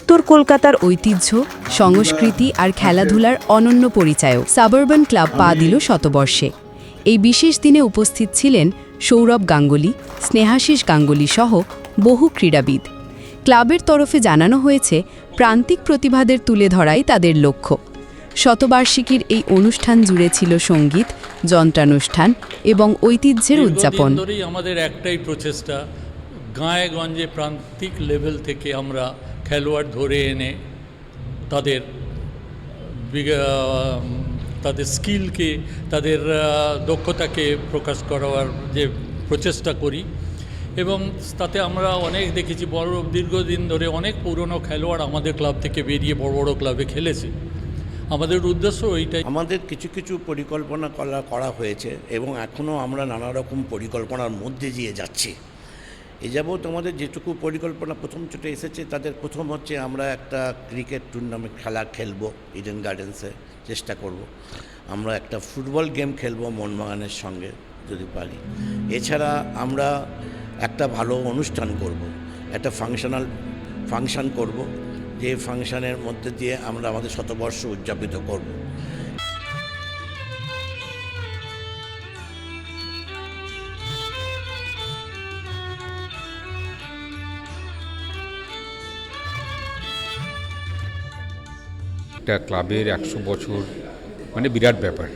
উত্তর কলকাতার ঐতিহ্য সংস্কৃতি আর খেলাধুলার অনন্য পরিচায়ক সাবারবান ক্লাব পা দিল শতবর্ষে। এই বিশেষ দিনে উপস্থিত ছিলেন সৌরভ গাঙ্গুলি স্নেহাশিস গাঙ্গুলি সহ বহু ক্রীড়াবিদ। ক্লাবের তরফে জানানো হয়েছে প্রান্তিক প্রতিভাদের তুলে ধরাই তাদের লক্ষ্য। শতবার্ষিকীর এই অনুষ্ঠান জুড়ে ছিল সংগীত যন্ত্রানুষ্ঠান এবং ঐতিহ্যের উদযাপন। আমাদের একটাই প্রচেষ্টা গাঁয়ে গঞ্জে প্রান্তিক লেভেল থেকে আমরা খেলোয়াড় ধরে এনে তাদের তাদের স্কিলকে, তাদের দক্ষতাকে প্রকাশ করার যে প্রচেষ্টা করি এবং তাতে আমরা অনেক দেখেছি, বড়, দীর্ঘদিন ধরে অনেক পুরনো খেলোয়াড় আমাদের ক্লাব থেকে বেরিয়ে বড় বড় ক্লাবে খেলেছে। আমাদের উদ্দেশ্য ওইটাই আমাদের কিছু কিছু পরিকল্পনা করা করা হয়েছে এবং এখনও আমরা নানা রকম পরিকল্পনার মধ্যে দিয়ে যাচ্ছি। এ যাবৎ আমাদের যেটুকু পরিকল্পনা প্রথম চোটে এসেছে, তাদের প্রথম হচ্ছে আমরা একটা ক্রিকেট টুর্নামেন্ট খেলা খেলব ইডেন গার্ডেন্সে চেষ্টা করব। আমরা একটা ফুটবল গেম খেলব মোহনবাগানের সঙ্গে, যদি পারি এছাড়া আমরা একটা ভালো অনুষ্ঠান করব। একটা ফাংশনাল ফাংশন করব, যে ফাংশানের মধ্যে দিয়ে আমরা আমাদের শতবর্ষ উদযাপিত করব একটা ক্লাবের একশো বছর মানে বিরাট ব্যাপার।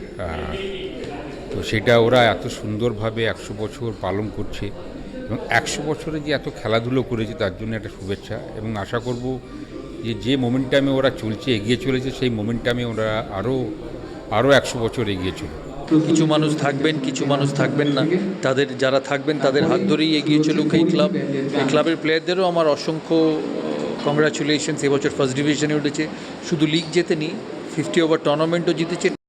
তো সেটা ওরা এত সুন্দরভাবে একশো বছর পালন করছে এবং একশো বছরে যে এত খেলাধুলো করেছে তার জন্য একটা শুভেচ্ছা এবং আশা করব যে যে মোমেন্টামে ওরা চলছে, এগিয়ে চলেছে, সেই মোমেন্টামে ওরা আরও আরও একশো বছর এগিয়ে চলবে কিছু মানুষ থাকবেন, কিছু মানুষ থাকবেন না। তাদের যারা থাকবেন, তাদের হাত ধরেই এগিয়ে চলুক এই ক্লাব। এই ক্লাবের প্লেয়ারদেরও আমার অসংখ্য কংগ্রাচুলেশনস এবছর ফার্স্ট ডিভিশনে উঠেছে। শুধু লিগ জেতেনি ফিফটি ওভার টুর্নামেন্টও জিতেছে